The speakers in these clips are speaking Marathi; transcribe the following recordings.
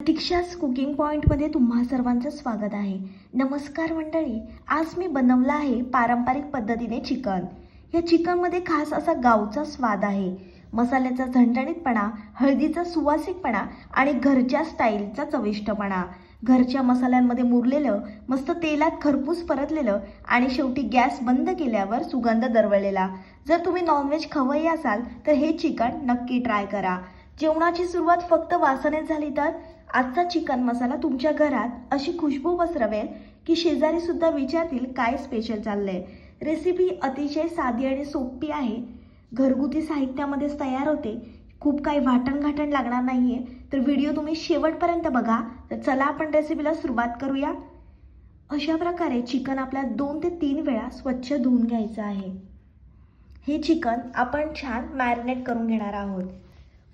प्रतीक्षाच कुकिंग पॉईंटमध्ये तुम्हा सर्वांचं स्वागत आहे. नमस्कार मंडळी आज मी बनवलं आहे पारंपरिक पद्धतीने चिकन. या चिकनमध्ये खास असा गावचा स्वाद आहे. मसाल्याचा झणझणीतपणा हळदीचा सुवासिकपणा आणि घरच्या स्टाईलचा चविष्टपणा. घरच्या मसाल्यांमध्ये मुरलेलं मस्त तेलात खरपूस परतलेलं आणि शेवटी गॅस बंद केल्यावर सुगंध दरवळलेला. जर तुम्ही नॉनव्हेज खवय्ये असाल तर हे चिकन नक्की ट्राय करा. जेवणाची सुरुवात फक्त वासनेत झाली तर? आजचा चिकन मसाला तुमच्या घरात अशी खुशबू पसरवेल की शेजारी सुद्धा विचारतील काय स्पेशल चाललंय. रेसिपी अतिशय साधी आणि सोपी आहे. घरगुती साहित्यामध्येच तयार होते. खूप काही वाटणघाटण लागणार नाही आहे तर व्हिडिओ तुम्ही शेवटपर्यंत बघा. तर चला आपण रेसिपीला सुरुवात करूया. अशा प्रकारे चिकन आपल्या दोन ते तीन वेळा स्वच्छ धुवून घ्यायचं आहे. हे चिकन आपण छान मॅरिनेट करून घेणार आहोत.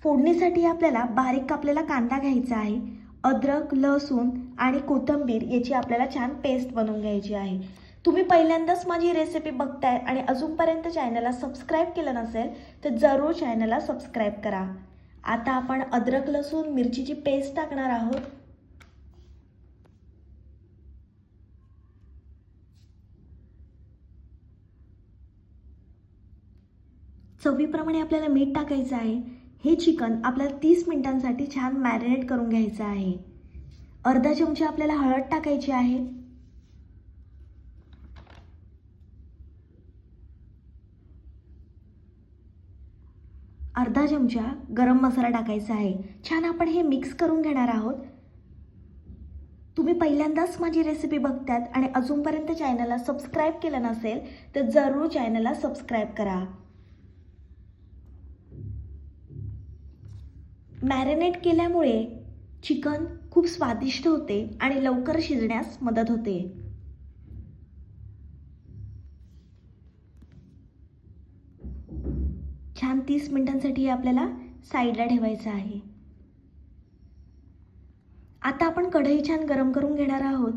फोडणीसाठी आपल्याला बारीक कापलेला कांदा घ्यायचा आहे. अद्रक लसूण आणि कोथिंबीर याची आपल्याला छान पेस्ट बनवून घ्यायची आहे. तुम्ही पहिल्यांदाच माझी रेसिपी बघताय आणि अजूनपर्यंत चॅनलला सबस्क्राईब केलं नसेल तर जरूर चॅनलला सबस्क्राईब करा. आता आपण अद्रक लसूण मिरचीची पेस्ट टाकणार आहोत. चवीप्रमाणे आपल्याला मीठ टाकायचं आहे. हे चिकन आपल्याला तीस मिनिटांसाठी छान मॅरिनेट करून घ्यायचं आहे. अर्धा चमचा आपल्याला हळद टाकायची आहे. अर्धा चमचा गरम मसाला टाकायचा आहे. छान आपण हे मिक्स करून घेणार आहोत. तुम्ही पहिल्यांदाच माझी रेसिपी बघतात आणि अजूनपर्यंत चॅनलला सबस्क्राईब केलं नसेल तर जरूर चॅनलला सबस्क्राईब करा. मॅरिनेट केल्यामुळे चिकन खूप स्वादिष्ट होते आणि लवकर शिजण्यास मदत होते. छान तीस मिनिटांसाठी आपल्याला साईडला ठेवायचं आहे. आता आपण कढई छान गरम करून घेणार आहोत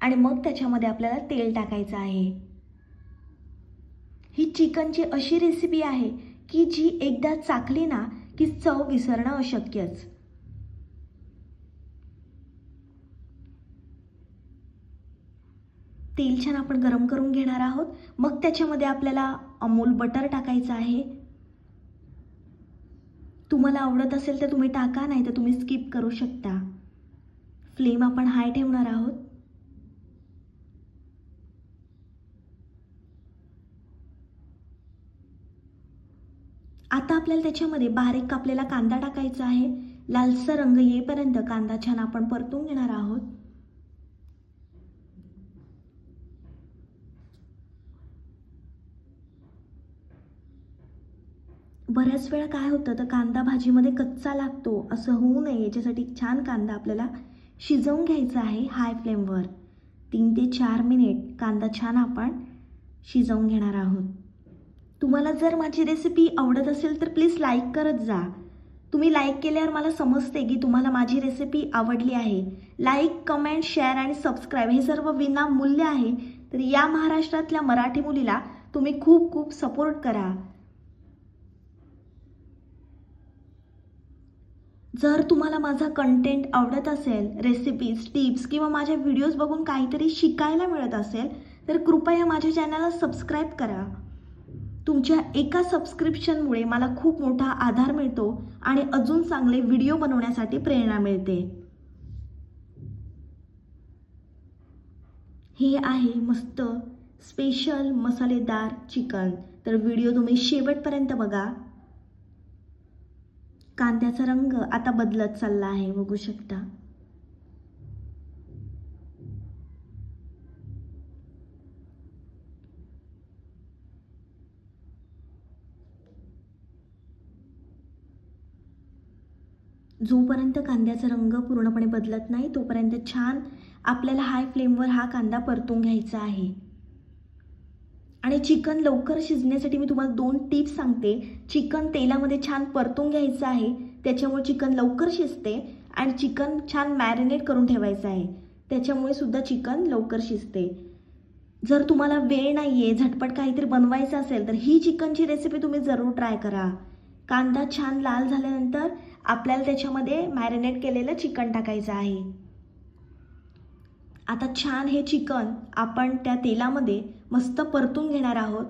आणि मग त्याच्यामध्ये आपल्याला तेल टाकायचं आहे. ही चिकनची अशी रेसिपी आहे की जी एकदा चाकली ना की चव विसरणं अशक्यच. तेल छान आपण गरम करून घेणार आहोत. मग त्याच्यामध्ये आपल्याला अमूल बटर टाकायचं आहे. तुम्हाला आवडत असेल तर तुम्ही टाका नाही तर तुम्ही स्किप करू शकता. फ्लेम आपण हाय ठेवणार आहोत. आता आपल्याला त्याच्यामध्ये बारीक कापलेला कांदा टाकायचा आहे. लालसर रंग येईपर्यंत कांदा छान आपण परतून घेणार आहोत. बऱ्याच वेळा काय होतं तर कांदा भाजीमध्ये कच्चा लागतो असं होऊ नये. याच्यासाठी छान कांदा आपल्याला शिजवून घ्यायचा आहे हाय फ्लेमवर. तीन ते चार मिनिट कांदा छान आपण शिजवून घेणार आहोत. तुम्हाला जर माझी रेसिपी आवडत असेल तर प्लीज लाईक करत जा. तुम्ही लाईक केल्यावर मला समजते की तुम्हाला माझी रेसिपी आवडली आहे. लाईक कमेंट शेअर आणि सबस्क्राईब हे सर्व विनामूल्य आहे. तर या महाराष्ट्रातल्या मराठी मुलीला तुम्ही खूप खूप सपोर्ट करा. जर तुम्हाला माझा कंटेंट आवडत असेल रेसिपीज टिप्स किंवा माझ्या व्हिडिओज बघून काहीतरी शिकायला मिळत असेल तर कृपया माझ्या चॅनलला सबस्क्राईब करा. तुमच्या एका सबस्क्रिप्शनमुळे मला खूप मोठा आधार मिळतो आणि अजून चांगले व्हिडिओ बनवण्यासाठी प्रेरणा मिळते. हे आहे मस्त स्पेशल मसालेदार चिकन. तर व्हिडिओ तुम्ही शेवटपर्यंत बघा. कांद्याचा रंग आता बदलत चालला आहे बघू शकता. जोपर्यंत कांद्याचा रंग पूर्णपणे बदलत नाही तोपर्यंत छान आपल्याला हाय फ्लेमवर हा कांदा परतून घ्यायचा आहे. आणि चिकन लवकर शिजण्यासाठी मी तुम्हाला दोन टिप्स सांगते. चिकन तेलामध्ये छान परतून घ्यायचं आहे. त्याच्यामुळे चिकन लवकर शिजते आणि चिकन छान मॅरिनेट करून ठेवायचं आहे. त्याच्यामुळे सुद्धा चिकन लवकर शिजते. जर तुम्हाला वेळ नाही आहे झटपट काहीतरी बनवायचं असेल तर ही चिकनची रेसिपी तुम्ही जरूर ट्राय करा. कांदा छान लाल झाल्यानंतर आपल्याला त्याच्यामध्ये मॅरिनेट केलेलं चिकन टाकायचं आहे. आता छान हे चिकन आपण त्या तेलामध्ये मस्त परतून घेणार आहोत.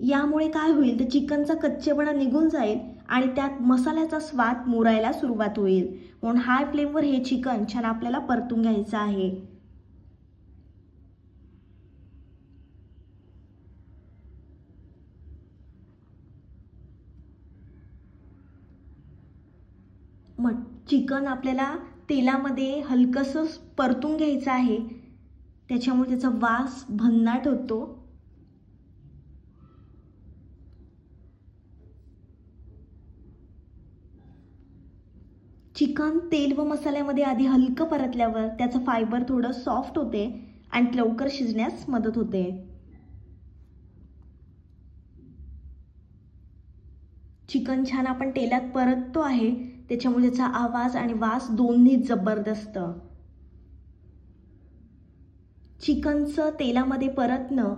यामुळे काय होईल तर चिकनचा कच्चेपणा निघून जाईल आणि त्यात मसाल्याचा स्वाद मुरायला सुरुवात होईल. म्हणून हाय फ्लेमवर हे चिकन छान आपल्याला परतून घ्यायचं आहे मग चिकन आपल्याला तेलामध्ये हलकंसं परतून घ्यायचं आहे. त्याच्यामुळे त्याचा वास भन्नाट होतो. चिकन तेल व मसाल्यामध्ये आधी हलकं परतल्यावर त्याचं फायबर थोडं सॉफ्ट होते आणि लवकर शिजण्यास मदत होते. चिकन छान आपण तेलात परततो आहे त्याच्यामुळे त्याचा आवाज आणि वास दोन्ही जबरदस्त. चिकनचं तेलामध्ये परतणं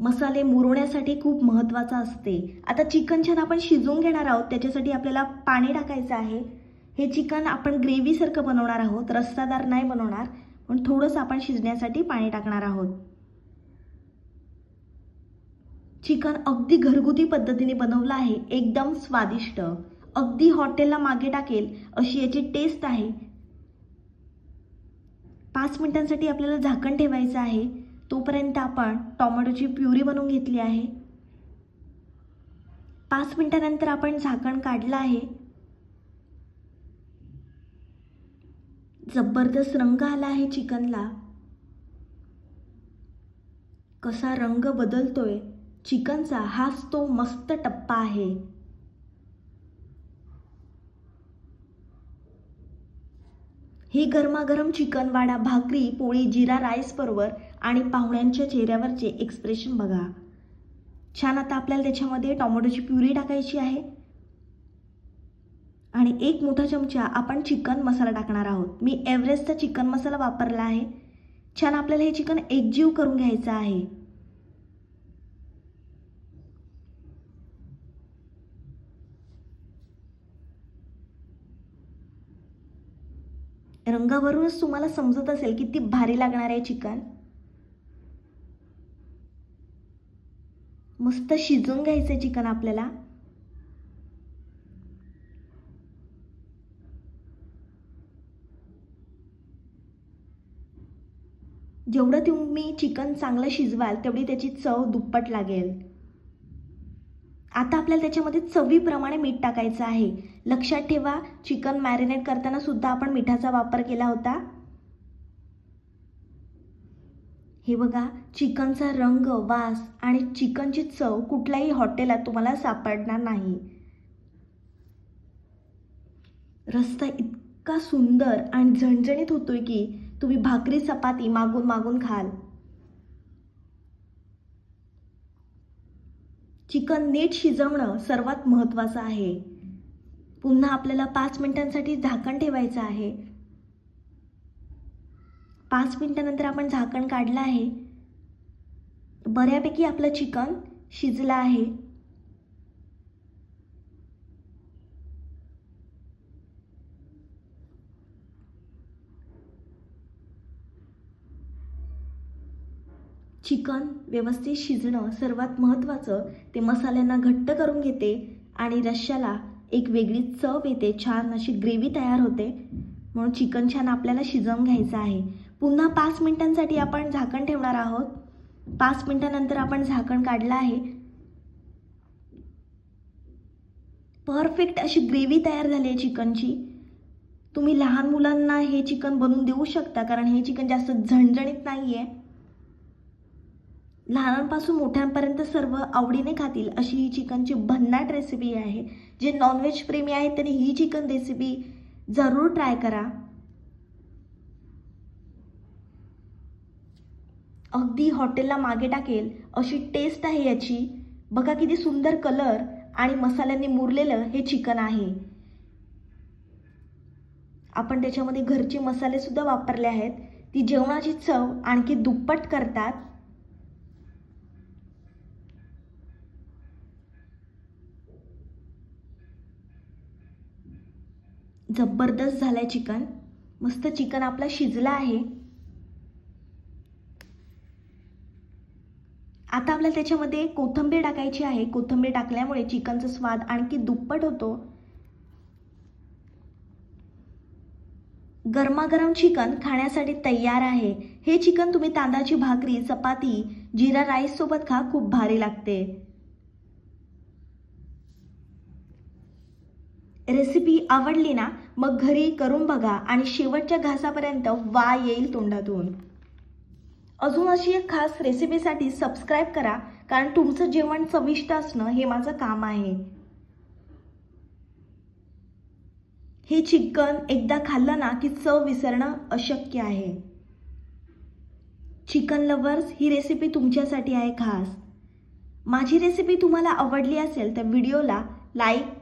मसाले मुरवण्यासाठी खूप महत्त्वाचं असते. आता चिकन छान आपण शिजवून घेणार आहोत त्याच्यासाठी आपल्याला पाणी टाकायचं आहे. हे चिकन आपण ग्रेव्हीसारखं बनवणार आहोत रस्सादार नाही बनवणार पण थोडंसं आपण शिजण्यासाठी पाणी टाकणार आहोत. चिकन अगदी घरगुती पद्धतीने बनवलं आहे. एकदम स्वादिष्ट. अगदी हॉटेलला मागे टाकेल अशी याची टेस्ट आहे. पाच मिनटांसाठी आपल्याला झाकण ठेवायचं आहे. तोपर्यंत आपण टोमॅटोची प्युरी बनवून घेतली आहे. पाच मिनटानंतर आपण झाकण काढलं आहे. जबरदस्त रंग आला आहे चिकनला. कसा रंग बदलतोय. चिकनचा हाच तो मस्त टप्पा आहे. हे गरमागरम चिकन वाडा भाकरी पोळी जिरा राईस बरोबर आणि पाहुण्यांच्या चेहऱ्यावरचे एक्सप्रेशन बघा. छान आता आपल्याला त्याच्यामध्ये टोमॅटोची प्युरी टाकायची आहे. आणि एक मोठा चमचा आपण चिकन मसाला टाकणार आहोत. मी एव्हरेस्टचा चिकन मसाला वापरला आहे. छान आपल्याला हे चिकन एकजीव करून घ्यायचं आहे. रंगावरूनच तुम्हाला समजत असेल किती भारी लागणार आहे चिकन. मस्त शिजून घ्यायचं चिकन आपल्याला. जेवढं तुम्ही चिकन चांगलं शिजवाल तेवढी त्याची चव दुप्पट लागेल. आता आपल्याला त्याच्यामध्ये चवीप्रमाणे मीठ टाकायचं आहे. लक्षात ठेवा चिकन मॅरिनेट करताना सुद्धा आपण मिठाचा वापर केला होता. हे बघा चिकनचा रंग वास आणि चिकनची चव कुठल्याही हॉटेलात तुम्हाला सापडणार नाही. रस्ता इतका सुंदर आणि झणझणीत होतोय की तुम्ही भाकरी चपाती मागून मागून खाल. चिकन नीट शिजवणं सर्वात महत्त्वाचं आहे. पुन्हा आपल्याला पाच मिनटांसाठी झाकण ठेवायचं आहे. पाच मिनटानंतर आपण झाकण काढलं आहे. बऱ्यापैकी आपलं चिकन शिजलं आहे. चिकन व्यवस्थित शिजणं सर्वात महत्त्वाचं ते मसाल्यांना घट्ट करून घेते आणि रश्श्याला एक वेगळी चव येते छान अशी ग्रेव्ही तयार होते. म्हणून चिकन छान आपल्याला शिजवून घ्यायचं आहे. पुन्हा पाच मिनटांसाठी आपण झाकण ठेवणार आहोत. पाच मिनटानंतर आपण झाकण काढलं आहे. परफेक्ट अशी ग्रेव्ही तयार झाली आहे चिकनची. तुम्ही लहान मुलांना हे चिकन बनवून देऊ शकता कारण हे चिकन जास्त झणझणीत नाही आहे लहानांपासून मोठ्यांपर्यंत सर्व आवडीने खातील अशी ही चिकनची भन्नाट रेसिपी आहे. जे नॉनव्हेज प्रेमी आहेत त्यांनी ही चिकन रेसिपी जरूर ट्राय करा. अगदी हॉटेलला मागे टाकेल अशी टेस्ट आहे याची. बघा किती सुंदर कलर आणि मसाल्यांनी मुरलेलं हे चिकन आहे. आपण त्याच्यामध्ये घरचे मसालेसुद्धा वापरले आहेत. ती जेवणाची चव आणखी दुप्पट करतात. जबरदस्त झालंय चिकन. मस्त चिकन आपला शिजलं आहे. आता आपल्याला त्याच्यामध्ये कोथिंबीर टाकायची आहे. कोथिंबीर टाकल्यामुळे चिकनचा स्वाद आणखी दुप्पट होतो. गरमागरम चिकन खाण्यासाठी तयार आहे. हे चिकन तुम्ही तांदळाची भाकरी चपाती जिरा राईस सोबत खा खूप भारी लागते. रेसिपी आवडली ना मग घरी करून बघा आणि शेवटच्या घासापर्यंत वा येईल तोंडातून. अजून अशी एक खास रेसिपीसाठी सबस्क्राईब करा कारण तुमचं जेवण चविष्ट असणं हे माझं काम आहे. हे चिकन एकदा खाल्लं ना की चव विसरणं अशक्य आहे. चिकन लवर्स ही रेसिपी तुमच्यासाठी आहे खास. माझी रेसिपी तुम्हाला आवडली असेल तर व्हिडिओला लाईक